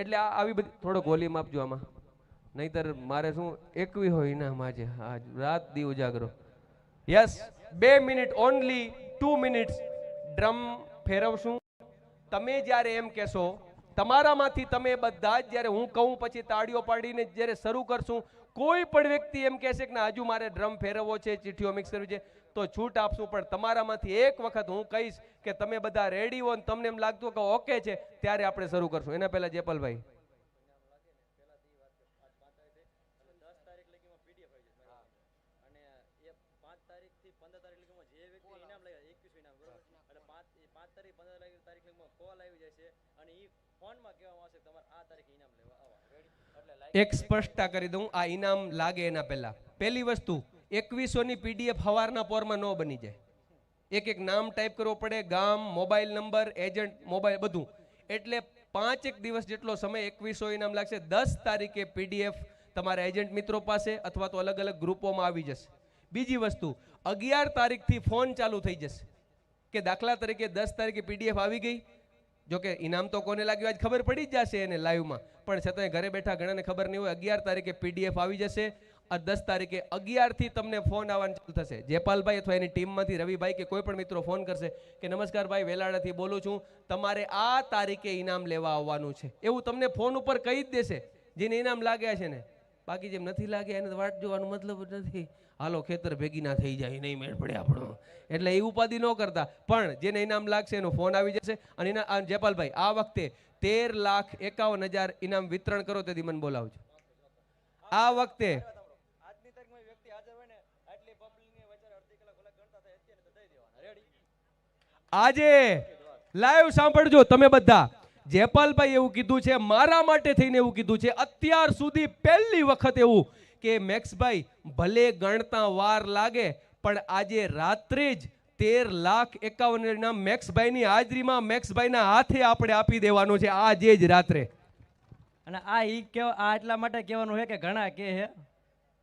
એટલે આ આવી બધી થોડોક વોલ્યુમ આપજો આમાં. નહીતર મારે શું, એકવી હોય ઇનામ આજે. હા રાત દી ઉજાગરો. યસ બે minute only two minutes drum ફેરવશું. તમે જ્યારે એમ કહેશો, તમારામાંથી તમે બધા જ જ્યારે હું કહું, પછી તાળીઓ પાડીને જ્યારે શરૂ કરશું, કોઈ પણ વ્યક્તિ એમ કહેશે કે ના, હજુ મારે ડ્રમ ફેરવવો છે ચીઠીઓ મિક્સ કરવી છે. તો છૂટ આપશું, પણ તમારામાંથી એક વખત હું કહીશ કે તમે બધા રેડી હો તમને એમ લાગતું કે ઓકે છે, ત્યારે આપણે શરૂ કરશું. એના પહેલા જેપલભાઈ એક સ્પષ્ટતા કરી દઉં, આ ઇનામ લાગે એના પહેલા. પહેલી વસ્તુ એકવીસોની પીડીએફ હવારના પોરમાં ન બની જાય. એક એક નામ ટાઈપ કરવો પડે, ગામ, મોબાઈલ નંબર, એજન્ટ, મોબાઈલ બધું. એટલે પાંચ એક દિવસ જેટલો સમય એકવીસો ઇનામ લાગશે. દસ તારીખે પીડીએફ તમારા એજન્ટ મિત્રો પાસે અથવા તો અલગ અલગ ગ્રુપોમાં આવી જશે. બીજી વસ્તુ, અગિયાર તારીખથી ફોન ચાલુ થઈ જશે. કે દાખલા તરીકે દસ તારીખે પીડીએફ આવી ગઈ. જોકે ઇનામ તો કોને લાગ્યું? આજ ખબર પડી જ જશે એને લાઈવમાં પણ છતાંય ઘરે બેઠા ઘણાને ખબર નહીં હોય, અગિયાર તારીખે પીડીએફ આવી જશે. આ દસ તારીખે અગિયારથી તમને ફોન આવવાનું ચાલુ થશે. જેપાલભાઈ અથવા એની ટીમમાંથી રવિભાઈ કે કોઈ પણ મિત્રો ફોન કરશે કે નમસ્કાર ભાઈ વેલાડાથી બોલું છું. તમારે આ તારીખે ઇનામ લેવા આવવાનું છે. એવું તમને ફોન ઉપર કહી જ દેશે. જેને ઇનામ લાગ્યા છે ને, બાકી જેમ નથી લાગ્યા એને વાટ જોવાનો મતલબ નથી. હાલો, ખેતર ભેગી ના થઈ જાય, નહીં મેળ પડે આપણો. એટલે એ ઉપાધિ ન કરતા. પણ જેને ઇનામ લાગશે એનો ફોન આવી જશે. અને એના જેપાલભાઈ, આ વખતે તેર લાખ એકાવન હજાર ઇનામ વિતરણ કરો, તેથી મને બોલાવજો. આ વખતે આજની તારીખમાં એ વ્યક્તિ હાજર હોય ને આટલી પબ્લિકની વચ્ચે અડધી કલાક કલાક ગણતા થાય અત્યારે તો દઈ દેવાના રેડી આજે લાઈવ સાંભળજો તમે બધા. જેપાલભાઈ એવું કીધું છે, મારા માટે થઈને એવું કીધું છે. અત્યાર સુધી પહેલી વખત એવું કે મેક્સભાઈ ભલે ગણતા વાર લાગે, પણ આજે રાત્રે જ તેર લાખ એકાવન મેક્સભાઈની હાજરીમાં મેક્સભાઈના હાથે આપણે આપી દેવાનું છે આજે જ રાત્રે. અને આ ઈ કેવા આ એટલા માટે કહેવાનું છે કે ઘણા કહે છે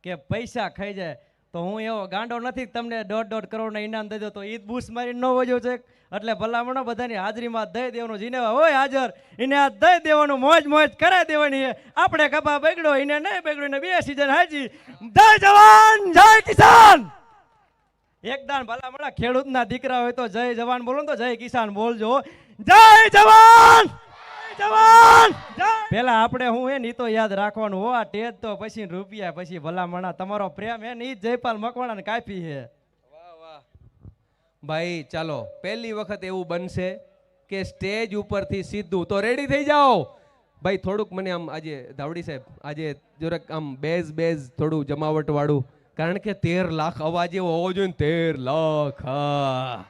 કે પૈસા ખાઈ જાય. તો હું એવો ગાંડો નથી તમને દોઢ દોઢ કરોડના ઇનામ દઈ દો તો ઈદ બૂસ મારીને ન વજો છે. એટલે ભલામણો બધાની હાજરીમાં દઈ દેવાનું. જીનેવા હોય હાજર, એને આ દઈ દેવાનું. મોજ મોજ કરાવી દેવાની આપણે કપા બગડો, એને નહીં બગડો ને બે સીઝન હાજી. જય જવાન, જય કિસાન! એકદાન ભલામણા, ખેડૂતના દીકરા હોય તો જય જવાન બોલો તો જય કિસાન બોલજો. જય જવાન! જવાન! પેલા આપણે હું હે ને તો યાદ રાખવાનું. હો, આ ટેજ તો પછી રૂપિયા, પછી ભલામણા. તમારો પ્રેમ હે ને જયપાલ મકવાણા ને કાપી હે. ભાઈ, ચાલો, પહેલી વખત એવું બનશે કે સ્ટેજ ઉપરથી સીધું. તો રેડી થઈ જાઓ. ભાઈ, થોડુંક મને આમ આજે, ધાવડી સાહેબ, આજે જરાક આમ બેઝ બેઝ થોડું જમાવટ વાળું કારણ કે તેર લાખ અવાજ એવો હોવો જોઈએ ને, તેર લાખ, હા.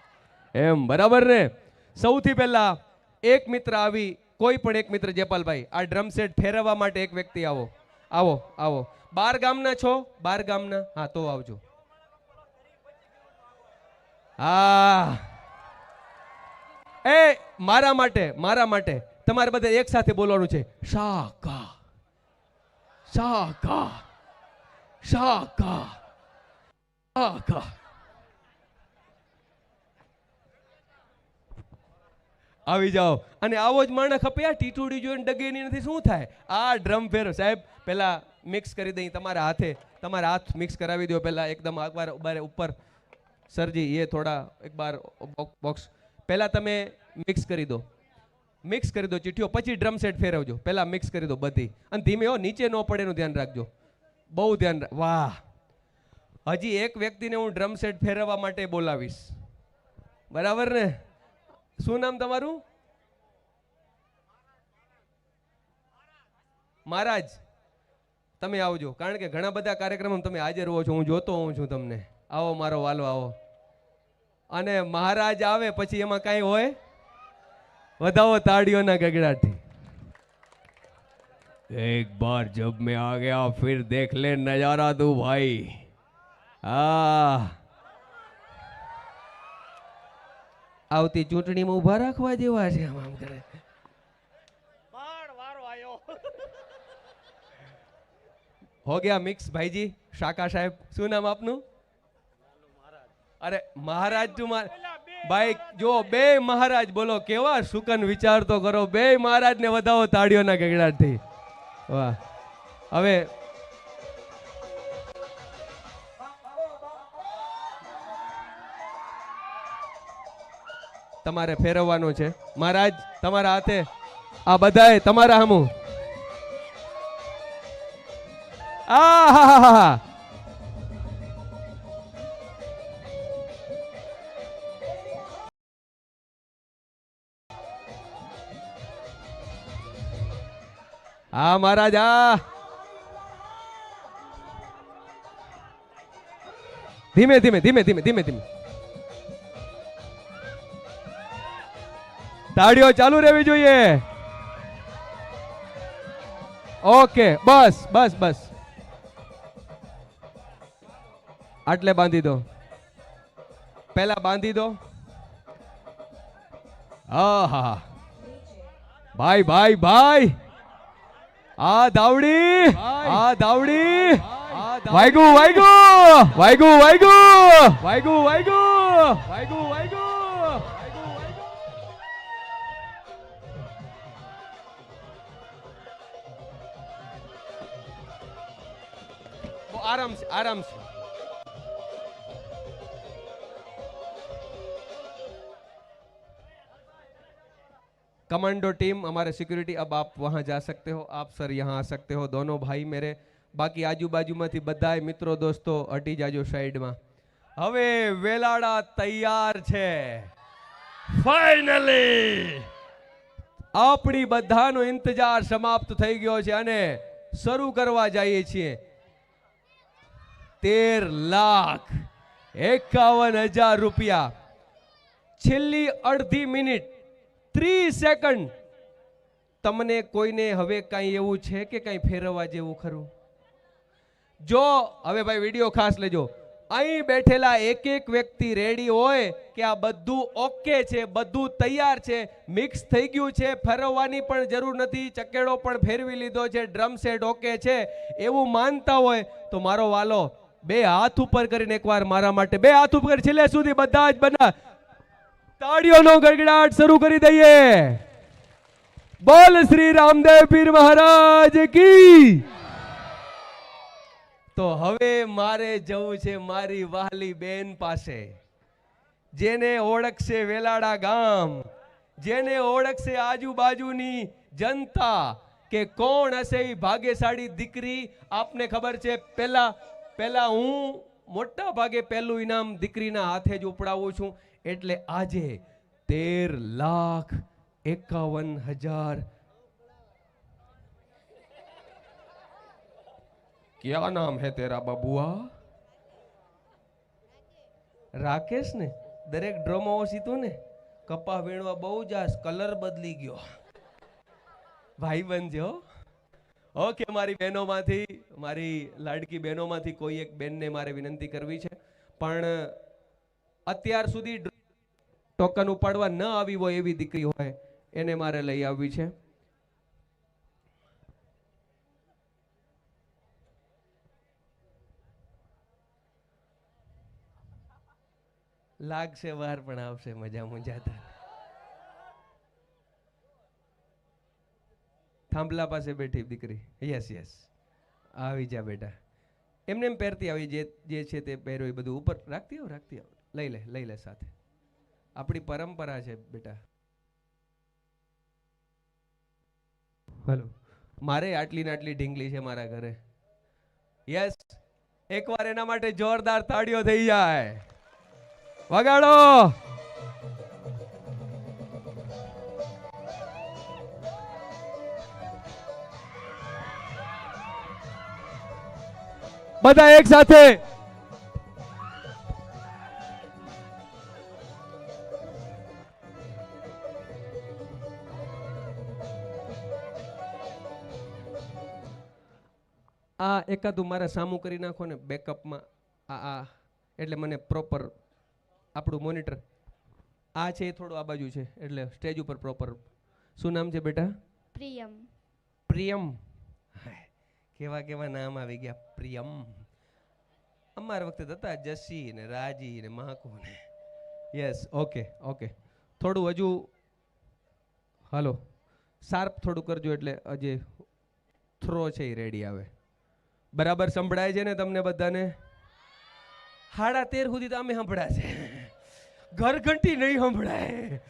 એમ, બરાબર ને? સૌથી પહેલા એક મિત્ર આવી, કોઈ પણ એક મિત્ર, જેપાલભાઈ, આ ડ્રમ સેટ ફેરવવા માટે એક વ્યક્તિ આવો. આવો આવો. બાર ગામના છો? બાર ગામના? હા, તો આવજો. હા. એ, મારા માટે મારા માટે. તમારે બધા એક સાથે બોલવાનું છે. શાકા. શાકા. શાકા. શાકા. આવી જાઓ. અને આવો જ માણસ ખપે, આ ટીટુડી જોઈને ડગેની નથી, શું થાય? આ ડ્રમ ફેરો. સાહેબ પેલા મિક્સ કરી દઈ તમારા હાથે. તમારા હાથ મિક્સ કરાવી દો. પહેલા એકદમ અખબાર બાર સરજી, એ થોડા એક બાર બોક્સ પહેલાં તમે મિક્સ કરી દો. મિક્સ કરી દો ચીઠીઓ પછી ડ્રમ સેટ ફેરવજો. પહેલાં મિક્સ કરી દો બધી. અને ધીમે હો, નીચે ન પડે એનું ધ્યાન રાખજો. બહુ ધ્યાન વાહ. હજી એક વ્યક્તિને હું ડ્રમ સેટ ફેરવવા માટે બોલાવીશ. બરાબર ને? શું નામ તમારું? મહારાજ. તમે આવજો. કારણ કે ઘણા બધા કાર્યક્રમો તમે હાજર હો છો. હું જોતો હોઉં છું તમને. આવો મારો વાલો આવો. અને મહારાજ આવે પછી એમાં કાંઈ હોય? વધાવો તાળીઓના ગગડાથી. એક બાર જબ મેં આ ગયા ફિર દેખ લે નજારા તું ભાઈ. આ આવતી ચૂંટણીમાં ઊભા રાખવા જેવા છે આમ આમ કરે. પણ હો ગયા મિક્સ ભાઈજી શાકા સાહેબ. શું નામ આપનું? અરે મહારાજ ભાઈ, જો બે મહારાજ બોલો, કેવા સુકન વિચાર કરો. બે મહારાજને વધાવો તાળીઓના ગગડાટથી વાહ. હવે તમારે ફેરવવાનું છે. મહારાજ, તમારા હાથે આ બધાએ તમારા હમું. આ હા હા હા. हाँ महाराजा। धीमे धीमे धीमे धीमे धीमे धीमे। ताड़ियों चालू रहनी चाहिए ओके बस बस बस। आटले बांधी दो। पहला बांधी दो। हा हा भाई भाई, भाई। આ દાવડી આ દાવડી વાયગુ વાયગુ વાયગુ વાયગુ વાયગુ વાયગુ વાયગુ વાયગુ આરામ છે આરામ છે कमांडो टीम हमारे सिक्योरिटी अब आप वहां जा सकते हो आप सर यहाँ आ सकते हो दोनों भाई मेरे બાકી આજુબાજુમાંથી બધાય મિત્રો દોસ્તો હટી જાજો સાઈડમાં હવે વેલાડા તૈયાર છે ફાઇનલી આપણી બધાનો ઇંતજાર સમાપ્ત થઈ ગયો છે અને શરૂ કરવા જઈએ છીએ તેર લાખ એકાવન હજાર રૂપિયા છેલ્લી અડધી મિનિટ ત્રીસ સેકન્ડ. તમને કોઈને હવે કાંઈ એવું છે કે કાંઈ ફેરવવા જેવું ખરું? જો, હવે ભાઈ વીડિયો ખાસ લેજો. અહીં બેઠેલા એક એક વ્યક્તિ રેડી હોય કે આ બધું ઓકે છે, બધું તૈયાર છે મિક્સ થઈ ગયું છે, ફેરવવાની પણ જરૂર નથી, ચકેડો પણ ફેરવી લીધો છે ડ્રમ સેટ ઓકે છે, એવું માનતા હોય તો મારો વાલો બે હાથ ઉપર કરીને એકવાર મારા માટે, બે હાથ ઉપર છેલ્લે સુધી બધા જ બના તાળીઓનો ગડગડાટ શરૂ કરી દઈએ. બોલ શ્રી રામદેવ પીર મહારાજ કી. તો હવે મારે જવું છે મારી વહાલી બેન પાસે, જેને ઓળખશે વેલાડા ગામ, જેને ઓળખશે આજુબાજુની જનતા કે કોણ હશે ભાગ્યશાળી દીકરી, આપને ખબર છે પહેલા પહેલા હું મોટા ભાગે પહેલું ઇનામ દીકરીના હાથે જ ઉપડાવું છું. એટલે આજે તેર લાખ એકાવન હજાર. ક્યા નામ હે તેરા બાબુઆ? રાકેશ ને દરેક ડ્રોમો સીધું ને? કપા વીણવા બહુ જાસ કલર બદલી ગયો. ભાઈ બનજો ઓકે, મારી બહેનોમાંથી, મારી લાડકી બહેનોમાંથી કોઈ એક બેનને મારે વિનંતી કરવી છે. પણ અત્યાર સુધી ટોકન ઉપાડવા ન આવી હોય એવી દીકરી હોય, એને મારે લઈ આવવી છે. લાગશે, વાર પણ આવશે, મજા મુંજાતા. થાંભલા પાસે બેઠી દીકરી. યસ યસ આવી જા બેટા. એમને એમ પહેરતી આવી જે જે છે તે પહેર્યો એ બધું ઉપર. રાખતી આવ રાખતી આવ. લઈ લે લઈ લે સાથે. આપણી પરંપરા છે બેટા. હલો. મારે આટલી ને આટલી ઢીંગલી છે મારા ઘરે. યસ એકવાર એના માટે જોરદાર તાળીઓ થઈ જાય. વગાડો. બધા એક સાથે. આ એકાદું મારા સામું કરી નાખો ને બેકઅપમાં આ આ એટલે મને પ્રોપર આપણું મોનિટર આ છે એ થોડું આ બાજુ છે એટલે સ્ટેજ ઉપર પ્રોપર શું નામ છે બેટા? પ્રિયમ. પ્રિયમ. કેવા કેવા નામ આવી ગયા પ્રિયમ. અમારા વખતે હતા જસી ને રાજી ને માકુ ને. યસ ઓકે ઓકે થોડું હજુ હલો શાર્પ થોડું કરજો એટલે હજી થ્રો છે એ રેડી આવે. બરાબર સંભળાય છે ને તમને બધાને? સાડા તેર સુધી તો અમે સંભળાશે. ઘર ઘંટી નહીં સંભળાય.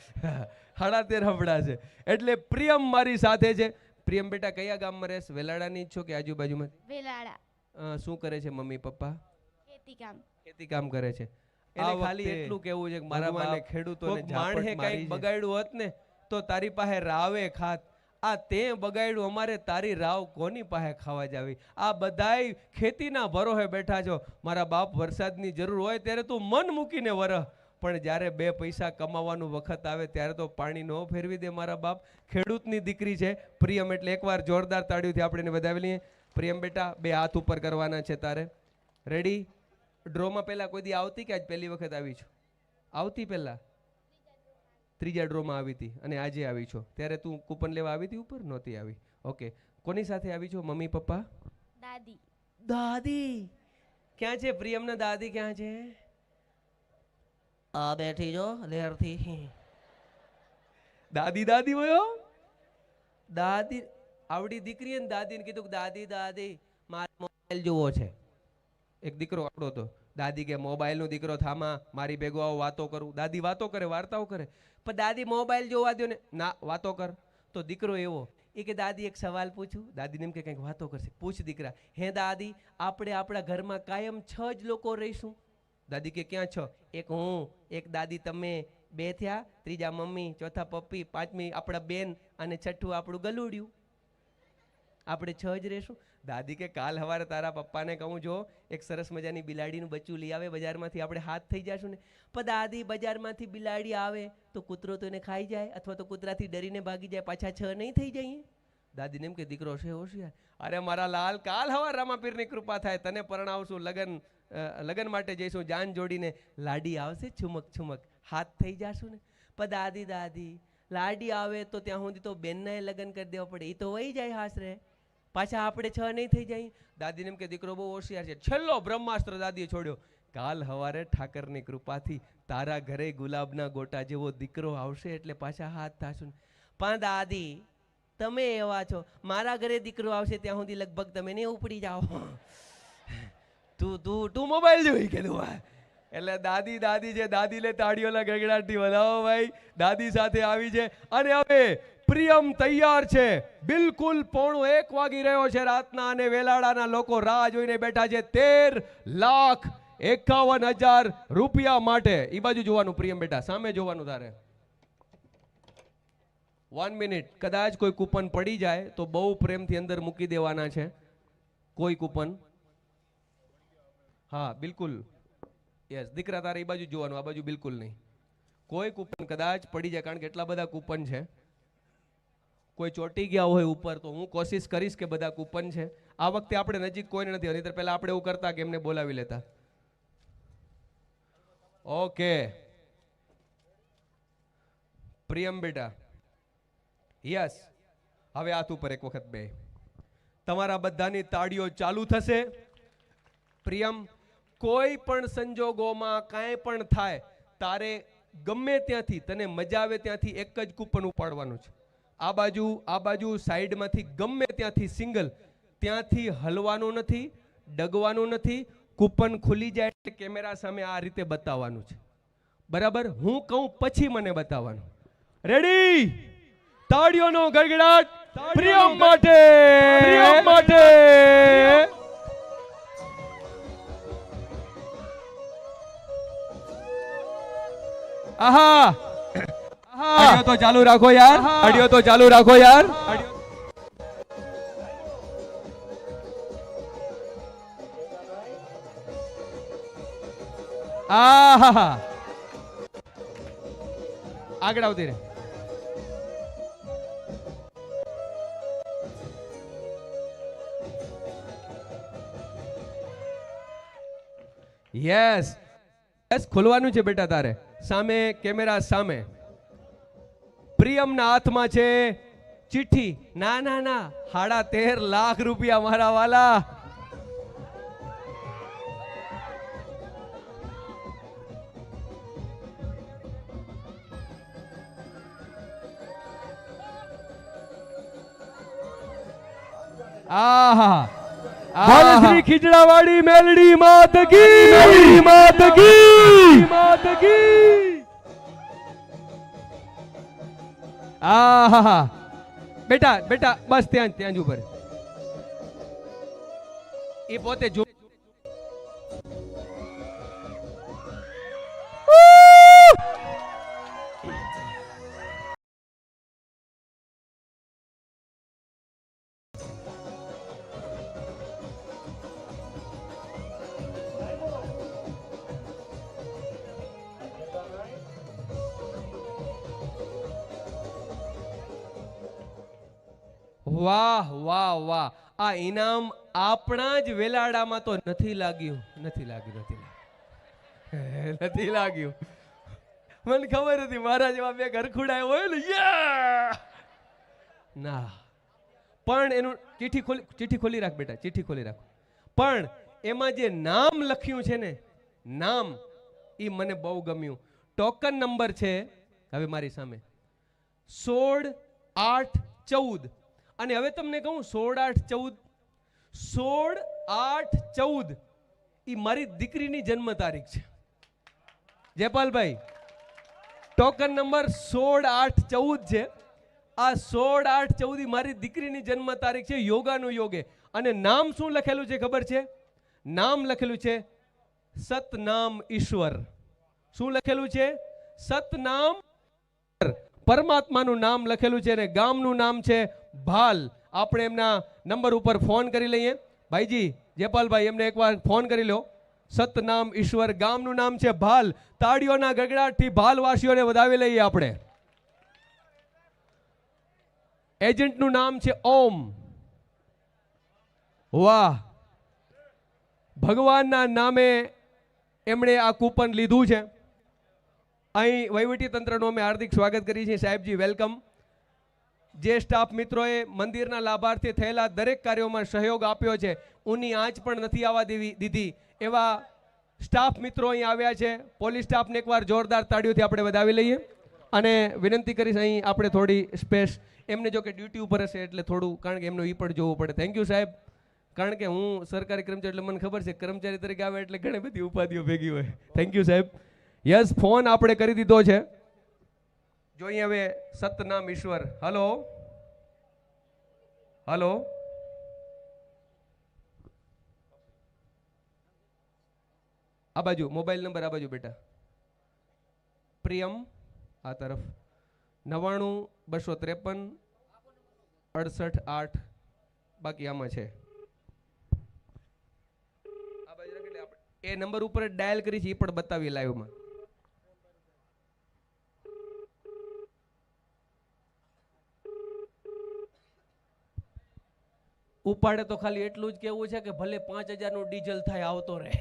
સાડા તેર સંભળાશે. એટલે પ્રિયમ મારી સાથે છે. પ્રિયમ બેટા કયા ગામમાં રહેશ? વેલાડાની જ છો કે આજુબાજુમાં? વેલાડા શું કરે છે મમ્મી પપ્પા? ખેતી કામ. ખેતી કામ કરે છે. આ એને ખાલી એટલું કેવું છે કે મારા ખેડૂતોને મારી કંઈક બગાડ્યું હોત ને તો તારી પાસે રાવે ખાત. આ તે બગાડ્યું, અમારે તારી રાવ કોની પાસે ખાવા જાવી? આ બધાય ખેતીના ભરોહે બેઠા છો. મારા બાપ વરસાદની જરૂર હોય ત્યારે તું મન મૂકીને વરહ પણ જ્યારે બે પૈસા કમાવાનું વખત આવે ત્યારે તો પાણી ન ફેરવી દે મારા બાપ. ખેડૂતની દીકરી છે. પ્રિયમ એટલે એકવાર જોરદાર તાળીઓથી આપણે એને લઈએ. પ્રિયમ બેટા, બે હાથ ઉપર કરવાના છે તારે. રેડી ડ્રોમાં પહેલાં કોઈ દી આવતી કે આજ પહેલી વખત આવી છું? આવતી પહેલા? ત્રીજા ડ્રોમાં આવી હતી અને આજે આવી છો. ત્યારે તું કૂપન લેવા આવી હતી ઉપર? નહોતી આવી. ઓકે. કોની સાથે આવી છો? Mummy papa? દાદી. દાદી? ક્યાં છે? પ્રિયમના દાદી ક્યાં છે? આ બેઠી જો લેરથી દાદી દાદી વયો દાદી આવડી દીકરીએ ને દાદીને કીધું કે દાદી દાદી મારે મોબાઈલ જોવો છે. એક દીકરો આવડો હતો. દાદી કે મોબાઈલનો દીકરો થામા મારી ભેગો આવો વાતો કરું. દાદી વાતો કરે વાર્તાઓ કરે. પણ દાદી મોબાઈલ જોવા દો ને. ના, વાતો કર. તો દીકરો એવો. એ કે, દાદી, એક સવાલ પૂછું. દાદીને એમ કે, કંઈક વાતો કરશે. પૂછ દીકરા. હે, દાદી, આપણે આપણા ઘરમાં કાયમ છ જ લોકો રહીશું. દાદી કે, ક્યાં છો? એક હું, એક દાદી તમે બે થયા. ત્રીજા મમ્મી, ચોથા પપ્પી, પાંચમી આપણા બેન અને છઠ્ઠું આપણું ગલુડિયું. આપણે છ જ રહેશું. દાદી કે કાલ સવારે તારા પપ્પાને કહું, જો એક સરસ મજાની બિલાડીનું બચ્ચું લઈ આવે, બજારમાંથી આપણે હાથ થઈ જશું ને. પણ દાદી, બજારમાંથી બિલાડી આવે તો કૂતરો તો એને ખાઈ જાય અથવા તો કૂતરાથી ડરીને ભાગી જાય, પાછા છ નહીં થઈ જઈએ? દાદીને એમ કે, દીકરો છે, હોશિયાર. અરે મારા લાલ, કાલ હવાર રામાપીરની કૃપા થાય, તને પરણાવશું લગન લગન માટે જઈશું, જાન જોડીને. લાડી આવશે છુમક છુમક. હાથ થઈ જશું ને. પણ દાદી દાદી, લાડી આવે તો ત્યાં સુધી તો બેનના લગન કરી દેવા પડે એ તો વહી જાય હાસરે. પાછા આપણે છ નહીં થઈ જાય. દાદીને એમ કે, દીકરો બહુ હોશિયાર છે. છેલ્લો બ્રહ્માસ્ત્ર દાદીએ છોડ્યો. કાલ હવારે ઠાકરની કૃપાથી તારા ઘરે ગુલાબના ગોટા જેવો દીકરો આવશે એટલે પાછા હાથ થાશું. પણ દાદી, તમે એવા છો. મારા ઘરે દીકરો આવશે ત્યાં સુધી લગભગ તમે ને ઉપડી જાઓ. તું તું તું મોબાઈલ જોઈ કીધું એટલે દાદી દાદી છે દાદીને તાળીઓના ગગડાટથી વધાવો ભાઈ. દાદી સાથે આવી છે અને હવે પ્રિયમ તૈયાર છે. બિલકુલ પોણો એક વાગી રહ્યો છે રાતના અને વેલાડાના લોકો રાહ જોઈને બેઠા છે. તેર લાખ એકાવન હજાર રૂપિયા માટે. એ બાજુ જોવાનું, પ્રિયમ બેટા, સામે જોવાનું તારે. વન મિનિટ કદાચ કોઈ કૂપન પડી જાય તો બહુ પ્રેમથી અંદર મૂકી દેવાના છે. કોઈ કૂપન? હા, બિલકુલ. યસ દીકરા તારે એ બાજુ જોવાનું, આ બાજુ બિલકુલ નહીં. કોઈ કૂપન કદાચ પડી જાય, કારણ કે એટલા બધા કૂપન છે. કોઈ ચોંટી ગયા હોય ઉપર, તો હું કોશિશ કરીશ કે બધા કૂપન છે. આ વખતે આપણે નજીક કોઈને નથી નહીંતર પહેલા આપણે એવું કરતા કે એમને બોલાવી લેતા. ઓકે. પ્રિયમ બેટા. યસ. હવે હાથ ઉપર એક વખત બે. તમારા બધાની તાળીઓ ચાલુ થશે. પ્રિયમ, કોઈ પણ સંજોગોમાં કાંઈ પણ થાય, તારે ગમે ત્યાંથી, તને મજા આવે ત્યાંથી એક જ કૂપન ઉપાડવાનું છે. આ બાજુ આ બાજુ સાઈડમાંથી ગમે ત્યાંથી સિંગલ ત્યાંથી હલવાનું નથી ડગવાનું નથી કૂપન ખુલી જાય એટલે કેમેરા સામે આ રીતે બતાવવાનું છે. બરાબર? હું કહું પછી મને બતાવવાનું. રેડી તાળીઓનો ગડગડાટ પ્રિયમ માટે! પ્રિયમ માટે! આહા! ઓડિયો તો ચાલુ રાખો યાર. અડિયો તો ચાલુ રાખો યાર. આહા આગળ આવતી રહે. યસ યસ ખોલવાનું છે બેટા તારે. સામે કેમેરા સામે. પ્રિયમના હાથમાં છે. ચિઠ્ઠી. ના ના ના. સાડા તેર લાખ રૂપિયા મારા વાલા. આહા. ખીચડાવાડી મેલડી માતગી માતગી માતગી માત હા હા બેટા બેટા બસ ત્યાં ત્યાં જ ઉભર એ પોતે જો ઇનામ આપણા જ વેલાડામાં તો નથી લાગ્યું. નથી લાગ્યું નથી લાગ્યું. નથી લાગ્યું. મને ખબર હતી મારા જેવા બે ઘરખુડાય હોય ને ના. પણ એનું ચીઠી ખોલી ચીઠી ખોલી રાખ બેટા ચીઠી ખોલી રાખ. પણ એમાં જે નામ લખ્યું છે ને, નામ એ મને બહુ ગમ્યું. ટોકન નંબર છે, હવે મારી સામે. સોળ આઠ ચૌદ. અને હવે તમને કહું, સોળ આઠ ચૌદ સોળ આઠ ચૌદ. એ મારી દીકરીની જન્મ તારીખ છે. જયપાલભાઈ, ટોકન નંબર સોળ આઠ ચૌદ છે. આ સોળ આઠ ચૌદ મારી દીકરીની જન્મ તારીખ છે યોગાનું યોગે અને નામ શું લખેલું છે ખબર છે? નામ લખેલું છે સતનામ ઈશ્વર. શું લખેલું છે? સતનામ પરમાત્માનું નામ લખેલું છે અને ગામનું નામ છે ભાલ. આપણે એમના નંબર ઉપર ફોન કરી લઈએ. ભાઈજી જયપાલભાઈ એમને એકવાર ફોન કરી લો સતનામ ઈશ્વર ગામનું નામ છે ભાલ. તાળીઓના ગગડાટથી ભાલવાસીઓને વધાવી લઈએ આપણે. એજન્ટનું નામ છે ઓમ. વાહ. ભગવાનના નામે એમણે આ કૂપન લીધું છે. અહીં વહીવટી તંત્રનું અમે હાર્દિક સ્વાગત કરીએ છીએ. સાહેબજી, વેલકમ. જે સ્ટાફ મિત્રોએ મંદિરના લાભાર્થી થયેલા દરેક કાર્યોમાં સહયોગ આપ્યો છે, ઉની આંચ પણ નથી આવવા દેવી દીધી. એવા સ્ટાફ મિત્રો અહીં આવ્યા છે. પોલીસ સ્ટાફને એકવાર જોરદાર તાળીઓથી આપણે વધાવી લઈએ. અને વિનંતી કરીશ અહીં આપણે થોડી સ્પેસ એમને જો કે ડ્યુટી ઉપર હશે એટલે થોડું, કારણ કે એમનું એ પણ જોવું પડે. થેન્ક યુ સાહેબ. કારણ કે હું સરકારી કર્મચારી એટલે મને ખબર છે કર્મચારી તરીકે આવે એટલે ઘણી બધી ઉપાધિઓ ભેગી હોય. થેન્ક યુ સાહેબ. યસ ફોન આપણે કરી દીધો છે. જોઈએ હવે સતનામ ઈશ્વર. હલો? હલો? આ બાજુ, મોબાઈલ નંબર આ બાજુ બેટા. પ્રિયમ, આ તરફ. નવ્વાણું, બસો ત્રેપન, અડસઠ, આઠ. બાકી આમાં છે. એ નંબર ઉપર ડાયલ કરી છે એ પણ બતાવીએ લાઈવમાં ઉપાડે તો ખાલી એટલું જ કેવું છે કે ભલે પાંચ હજારનું ડીઝલ થાય આવતો રહે.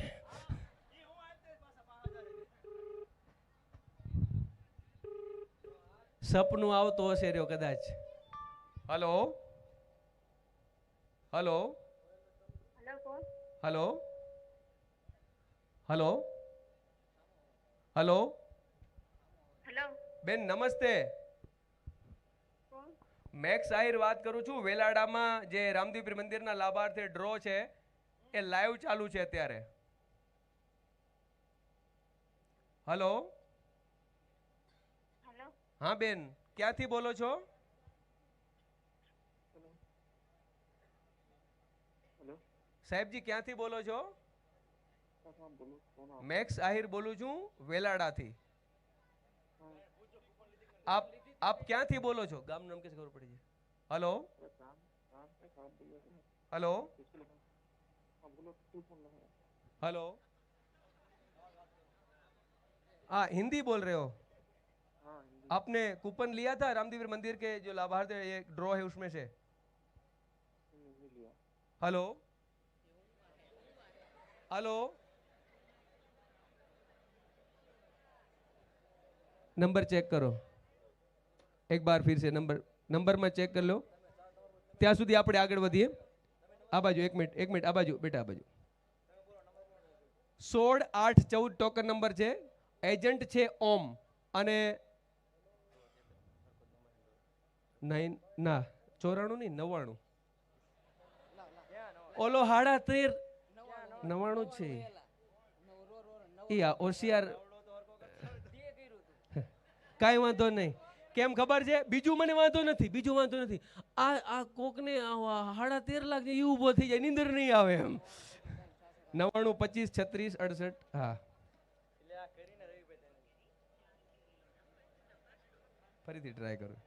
સપનું આવતો હશે રહ્યો કદાચ. Hello? Hello? Hello? Hello? Hello? Hello. બેન નમસ્તે. મેક્સ આહિર વાત કરું છું વેલાડામાં જે રામદીપીર મંદિરના લાભાર્થી ડ્રો છે એ લાઈવ ચાલુ છે અત્યારે. હલો હા બેન ક્યાંથી બોલો છો? સાહેબજી ક્યાંથી બોલો છો? મેક્સ આહિર બોલું છું વેલાડાથી. આપ આપ ક્યાંથી બોલો છો ગામ નામ कैसे ખબર પડી છે હલો હલો हेलो हाँ हिंदी बोल रहे हो आपने कूपन लिया था रामदेव मंदिर के जो लाभार्थी ये ड्रॉ है उसमें से हेलो हेलो नंबर चेक करो એક બાર ફિર સે નંબર, નંબરમાં ચેક કરી લો. ત્યાં સુધી આપણે આગળ વધીએ. આ બાજુ, એક મિનિટ એક મિનિટ, આ બાજુ, બેટા, આ બાજુ. સોળ, આઠ, ચૌદ ટોકન નંબર છે. એજન્ટ છે ઓમ. અને નાઇન ના, ચોરાણું નહીં, નવ્વાણું. ઓલો હાડા તેર. નવ્વાણું છે. આ હોશિયાર કાંઈ વાંધો નહીં. કેમ ખબર છે? બીજું મને વાંધો નથી, બીજું વાંધો નથી. આ આ કોકને હાડા તેર લાખ એ ઊભો થઈ જાય, નીંદર નહીં આવે એમ. નવાણું પચીસ, છત્રીસ, અડસઠ, હા. ફરીથી ટ્રાય કરું.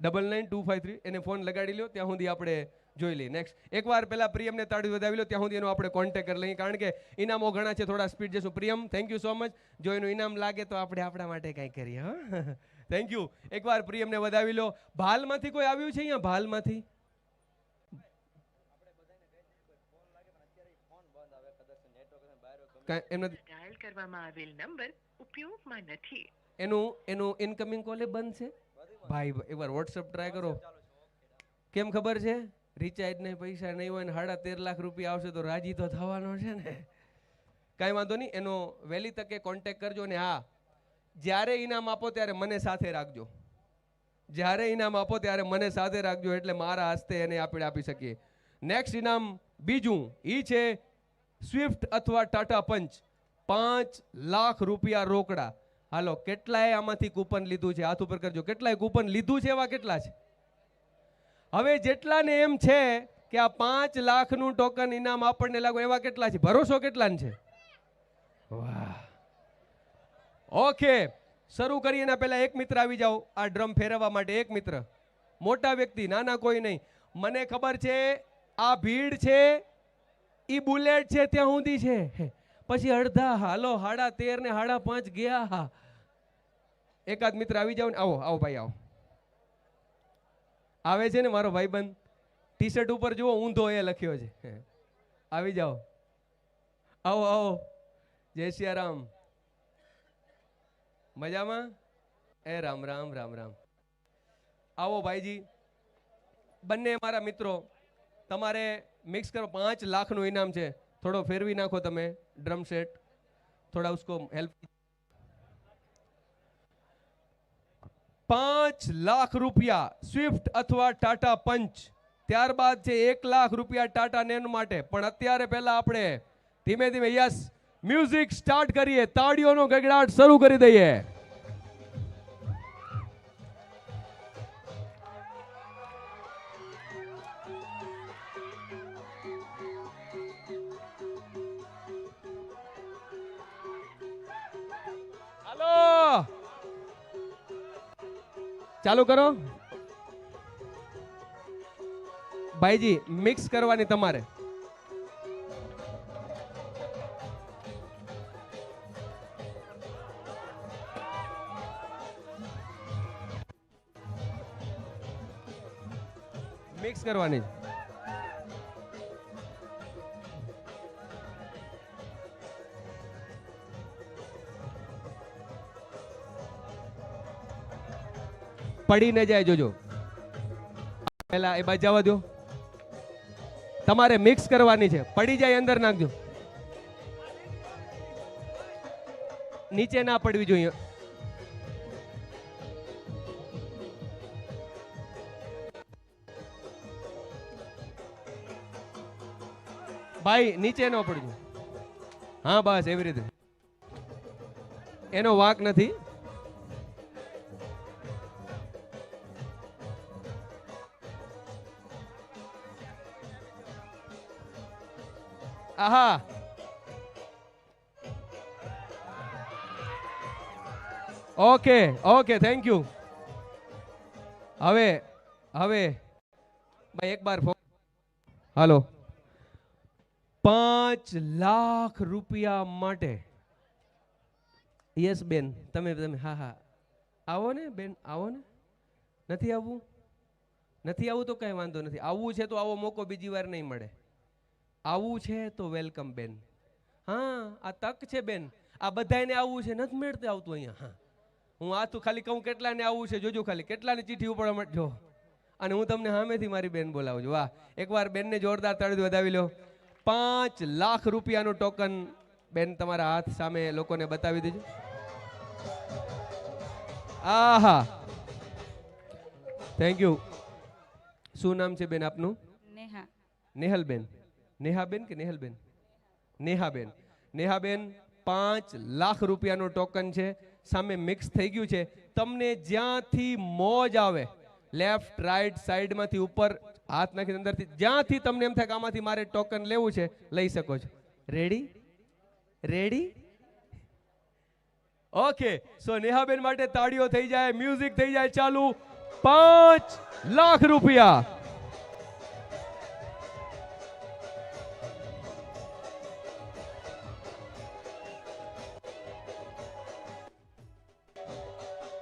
Double nine two five three એને ફોન લગાડી લ્યો, ત્યાં સુધી આપણે જોઈ લઈએ. નેક્સ્ટ એકવાર પહેલાં પ્રિયમને તાળી વધાવી લો. ત્યાં સુધી એનો આપણે કોન્ટેક્ટ કરી લઈએ. કારણ કે ઇનામો ઘણા છે થોડા સ્પીડ જશું. Priyam thank you so much જો એનું ઇનામ લાગે તો આપણે આપણા માટે કંઈક કરીએ હા. થેન્ક યુ એકવાર પ્રિયમને વધાવી લો. ભાલમાંથી કોઈ આવ્યું છે અહીંયા? ભાલમાંથી? કાંઈ એમ નથી? ડાયલ કરવામાં આવેલ નંબર ઉપયોગમાં નથી. એનું એનું ઇનકમિંગ કોલે બંધ છે? ભાઈ એકવાર વોટ્સઅપ ટ્રાય કરો. કેમ ખબર છે? રિચાર્જ નહીં પૈસા નહીં હોય ને સાડા તેર લાખ રૂપિયા આવશે તો રાજી તો થવાનો છે ને? કાંઈ વાંધો નહીં, એનો વહેલી તકે કોન્ટેક કરજો ને હા, જ્યારે ઇનામ આપો ત્યારે મને સાથે રાખજો. જ્યારે ઇનામ આપો ત્યારે મને સાથે રાખજો એટલે મારા હસ્તે એને આપણે આપી શકીએ. નેક્સ્ટ ઇનામ બીજું એ છે સ્વિફ્ટ અથવા ટાટા પંચ પાંચ લાખ રૂપિયા રોકડા. હાલો, કેટલાય આમાંથી કૂપન લીધું છે? હાથ ઉપર કરજો. કેટલાય કૂપન લીધું છે એવા કેટલા છે? હવે જેટલાને એમ છે કે આ પાંચ લાખનું ટોકન ઇનામ આપણને લાગુ, એવા કેટલા છે? ભરોસો કેટલાને છે? વાહ. ઓકે, શરૂ કરીએ એના પહેલાં એક મિત્ર આવી જાઓ. આ ડ્રમ ફેરવવા માટે એક મિત્ર. મોટા વ્યક્તિ, નાના કોઈ નહીં. મને ખબર છે, આ ભીડ છે એ બુલેટ છે, ત્યાં સુધી છે. પછી અડધા, હાલો, હાડા તેર ને હાડા પાંચ ગયા. હા એકાદ મિત્ર આવી જાવ ને, આવો આવો ભાઈ, આવો. આવે છે ને મારો ભાઈબંધ? ટી શર્ટ ઉપર જુઓ, ઊંધો એ લખ્યો છે. આવી જાઓ. આવો આવો. જય સિયારામ મજામાં? એ રામ રામ રામ રામ. આવો ભાઈજી. બંને મારા મિત્રો, તમારે મિક્સ કરો. પાંચ લાખનું ઇનામ છે. થોડો ફેરવી નાખો તમે ડ્રમ સેટ થોડા ઉસકો હેલ્પ પાંચ લાખ રૂપિયા સ્વિફ્ટ અથવા ટાટા પંચ. ત્યારબાદ છે એક લાખ રૂપિયા ટાટા નેન માટે. પણ અત્યારે પહેલા આપણે ધીમે ધીમે યસ, મ્યુઝિક સ્ટાર્ટ કરીએ. તાળીઓનો ગગડાટ શરૂ કરી દઈએ. ચાલુ કરો. ભાઈજી મિક્સ કરવાની તમારે. મિક્સ કરવાની. પડી ન જાય, જોજો. પહેલા એ બાજુ જવા દો. તમારે મિક્સ કરવાની છે. પડી જાય અંદર નાખજો. નીચે ના પડવી જોઈએ. ભાઈ, નીચે ન પડજો. હા, બસ, એવી રીતે. એનો વાંક નથી. આહા ઓકે ઓકે થેન્ક યુ હવે હવે. ભાઈ એક બાર ફોન હાલો પાંચ લાખ રૂપિયા માટે. યસ બેન તમે તમે હા હા. આવો ને બેન આવો ને. નથી આવવું? નથી આવવું તો કાંઈ વાંધો નથી. આવવું છે તો આવો મોકો બીજી વાર નહીં મળે. આવવું છે તો વેલકમ બેન. હા આ તક છે બેન. આ બધાને આવવું છે નથી મેળતે આવતું અહીંયા. હા. હું આ તો ખાલી કહું કેટલાને આવવું છે જોજો ખાલી કેટલાની ચીઠી ઉપર જો. અને હું તમને સામેથી મારી બેન બોલાવું છું. વાહ. એકવાર બેનને જોરદાર તાળી વધાવી લો. પાંચ લાખ રૂપિયાનું ટોકન બેન તમારા હાથ સામે લોકોને બતાવી દેજો. આહા. થેન્ક યુ શું નામ છે બેન આપનું? નેહા. નેહલબેન. નેહાબેન કે નેહલબેન? નેહાબેન. નેહાબેન પાંચ લાખ રૂપિયાનું ટોકન છે, સામે મિક્સ થઈ ગયું છે. તમને જ્યાંથી મોજ આવે લેફ્ટ રાઈટ સાઈડમાંથી ઉપર, હાથ નાખીને અંદરથી, જ્યાંથી તમને એમ થાય કે આમાંથી મારે ટોકન લેવું છે, લઈ શકો છો. રેડી રેડી ઓકે સો નેહાબેન માટે તાળીઓ થઈ જાય મ્યુઝિક થઈ જાય, ચાલુ. પાંચ લાખ રૂપિયા.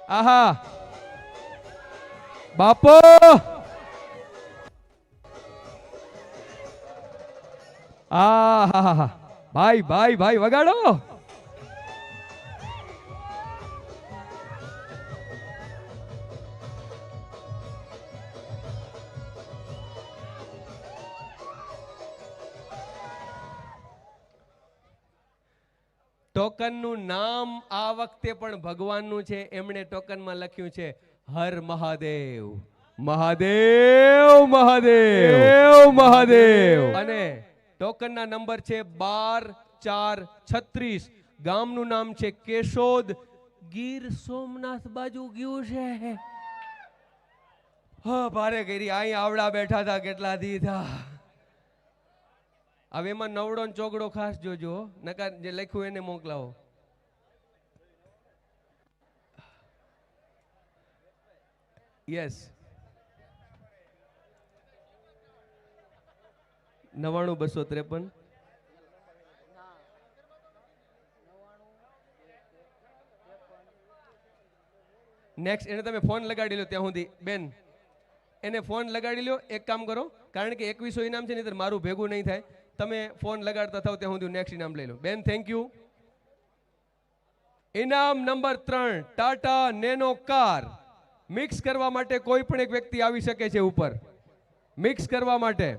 આહા. બાપો. આહા ભાઈ ભાઈ ભાઈ વગાડો. આ પણ ભગવાનનું છે એમણે ટોકનમાં લખ્યું છે હર મહાદેવ. મહાદેવ મહાદેવ મહાદેવ અને ટોકનના નંબર છે બાર ચાર છત્રીસ. ગામનું નામ છે કેશોદ. ગીર સોમનાથ બાજુ ગયું છે. હા ભારે કરી અહીં આવડા બેઠા હતા કેટલા દીધા હવે એમાં નવડો ચોગડો ખાસ જોજો નકાર જે લખ્યું એને મોકલાવો. યસ નવાણું બસો ત્રેપન. નેક્સ્ટ એને તમે ફોન લગાડી લો ત્યાં સુધી. બેન, એને ફોન લગાડી લો. એક કામ કરો, કારણ કે એકવીસો ઇનામ છે નહીં મારું ભેગું નહીં થાય. તમે ફોન લગાડતા થાવ ત્યાં સુધી નેક્સ્ટ ઇનામ લઈ લો બેન થેન્ક યુ ઇનામ નંબર ત્રણ, ટાટા નેનો કાર. મિક્સ કરવા માટે કોઈ પણ એક વ્યક્તિ આવી શકે છે ઉપર. મિક્સ કરવા માટે.